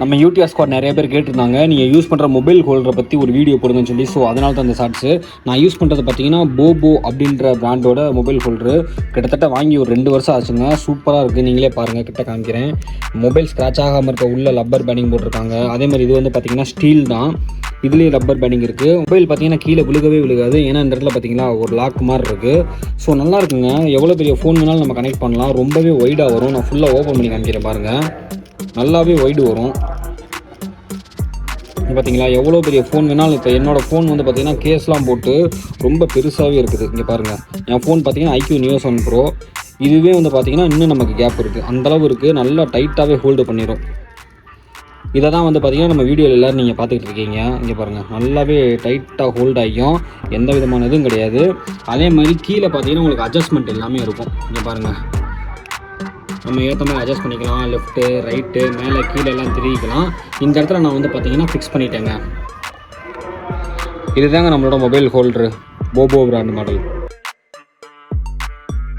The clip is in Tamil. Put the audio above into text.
நம்ம யூடிஆர் ஸ்குவாட் நிறைய பேர் கேட்டிருந்தாங்க. நீங்கள் யூஸ் பண்ணுற மொபைல் ஹோல்டரை பற்றி ஒரு வீடியோ போடுங்கன்னு சொல்லி. ஸோ அதனால தான் அந்த ஷார்ட்ஸு நான் யூஸ் பண்ணுறது பார்த்தீங்கன்னா போபோ அப்படின்ற பிராண்டோட மொபைல் ஹோல்டரு கிட்டத்தட்ட வாங்கி ஒரு ரெண்டு வருஷம் ஆச்சுங்க. சூப்பராக இருக்குது நீங்களே பாருங்கள் கிட்ட காமிக்கிறேன். மொபைல் ஸ்க்ராட்ச் ஆகாமல் இருக்க உள்ள லப்பர் பேண்டிங் போட்டிருக்காங்க. அதே மாதிரி இது வந்து பார்த்தீங்கன்னா ஸ்டீல் தான். இதுலேயும் ரப்பர் பேண்டிங் இருக்குது மொபைல் பார்த்தீங்கன்னா கீழே விழுகவே விழுகாது. ஏன்னா இந்த இடத்துல பார்த்தீங்கன்னா ஒரு லாக் மாதிரி இருக்குது ஸோ நல்லா இருக்குங்க. எவ்வளோ பெரிய ஃபோன் வேணாலும் நம்ம கனெக்ட் பண்ணலாம். ரொம்பவே ஒய்டாக வரும். நான் ஃபுல்லாக ஓப்பன் பண்ணி காமிக்கிறேன் பாருங்கள் நல்லாவே ஒய்டு வரும். பார்த்தீங்களா எவ்வளோ பெரிய ஃபோன் வேணாலும் இப்போ என்னோடய ஃபோன் வந்து பார்த்தீங்கன்னா கேஸ்லாம் போட்டு ரொம்ப பெருசாகவே இருக்குது. இங்கே பாருங்கள் என் ஃபோன் பார்த்தீங்கன்னா ஐக்யூ நியூஸ் ஒன் ப்ரோ இதுவே வந்து பார்த்தீங்கன்னா இன்னும் நமக்கு கேப் இருக்குது அந்தளவு இருக்குது நல்லா டைட்டாகவே ஹோல்டு பண்ணிடும் இதை தான் வந்து பார்த்தீங்கன்னா நம்ம வீடியோவில் எல்லோரும் நீங்கள் பார்த்துக்கிட்டு இருக்கீங்க. இங்கே பாருங்கள் நல்லாவே டைட்டாக ஹோல்ட் ஆகியும். எந்த விதமான இதுவும் கிடையாது. அதே மாதிரி கீழே பார்த்தீங்கன்னா உங்களுக்கு அட்ஜஸ்ட்மெண்ட் எல்லாமே இருக்கும். இங்கே பாருங்கள் நம்ம ஏற்ற மாதிரி அட்ஜஸ்ட் பண்ணிக்கலாம். லெஃப்ட்டு ரைட்டு மேலே கீழே எல்லாம் தெரிவிக்கலாம் இந்த இடத்துல நான் வந்து பார்த்தீங்கன்னா ஃபிக்ஸ் பண்ணிட்டேங்க. இதுதாங்க நம்மளோட மொபைல் ஹோல்டரு போபோ பிராண்ட் மாடல்